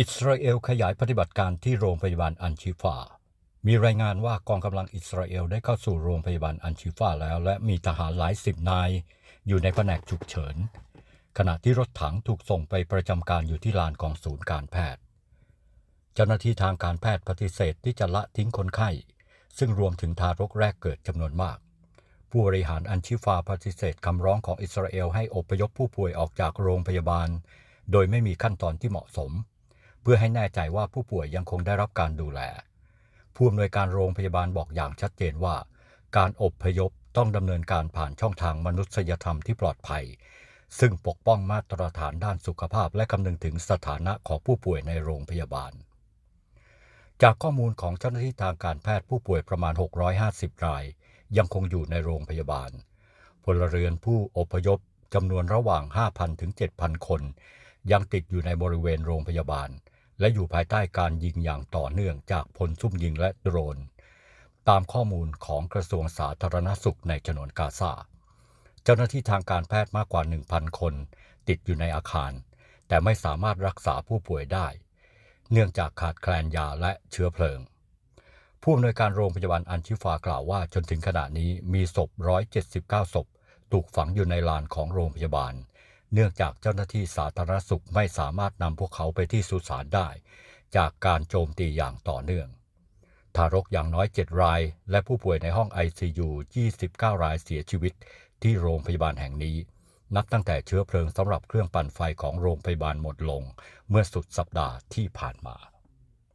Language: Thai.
อิสราเอลขยายปฏิบัติการที่โรงพยาบาลอันชิฟา มีรายงานว่ากองกำลังอิสราเอลได้เข้าสู่โรงพยาบาลอันชิฟาแล้ว และมีทหารหลายสิบนาย อยู่ในแผนกฉุกเฉิน ขณะที่รถถังถูกส่งไปประจำการอยู่ที่ลานกองศูนย์การแพทย์ เจ้าหน้าที่ทางการแพทย์ปฏิเสธที่จะละทิ้งคนไข้ ซึ่งรวมถึงทารกแรกเกิดจำนวนมาก ผู้บริหารอันชิฟาปฏิเสธคำร้องของอิสราเอลให้อพยพผู้ป่วยออกจากโรงพยาบาล โดยไม่มีขั้นตอนที่เหมาะสม เพื่อให้แน่ใจว่าผู้ป่วยยังคงได้รับการดูแล ผู้อำนวยการโรงพยาบาลบอกอย่างชัดเจนว่า การอบพยพต้องดำเนินการผ่านช่องทางมนุษยธรรมที่ปลอดภัย ซึ่งปกป้องมาตรฐานด้านสุขภาพและคำนึงถึงสถานะของผู้ป่วยในโรงพยาบาล จากข้อมูลของเจ้าหน้าที่ทางการแพทย์ผู้ป่วยประมาณ 650 ราย ยังคงอยู่ในโรงพยาบาลพลเรือนผู้อพยพจำนวนระหว่าง 5,000 ถึง 7,000 คน ยังติดอยู่ในบริเวณโรงพยาบาล และอยู่ภายใต้การยิงอย่างต่อเนื่องจากพลซุ่มยิงและโดรน ตามข้อมูลของกระทรวงสาธารณสุขในฉนวนกาซาเจ้าหน้าที่ทางการแพทย์มากกว่า 1,000 คน ติดอยู่ในอาคาร แต่ไม่สามารถรักษาผู้ป่วยได้ เนื่องจากขาดแคลนยาและเชื้อเพลิงผู้อำนวยการโรงพยาบาลอันชิฟากล่าวว่าจนถึงขณะนี้มีศพ 179 ศพ ถูกฝังอยู่ในลานของโรงพยาบาล เนื่องจากเจ้าหน้าที่สาธารณสุขไม่สามารถนำพวกเขาไปที่สุสานได้ จากการโจมตีอย่างต่อเนื่อง ทารกอย่างน้อย 7 ราย และผู้ป่วยในห้อง ICU 29 รายเสียชีวิตที่โรงพยาบาลแห่งนี้ นับตั้งแต่เชื้อเพลิงสำหรับเครื่องปั่นไฟของโรงพยาบาลหมดลง เมื่อสุดสัปดาห์ที่ผ่านมา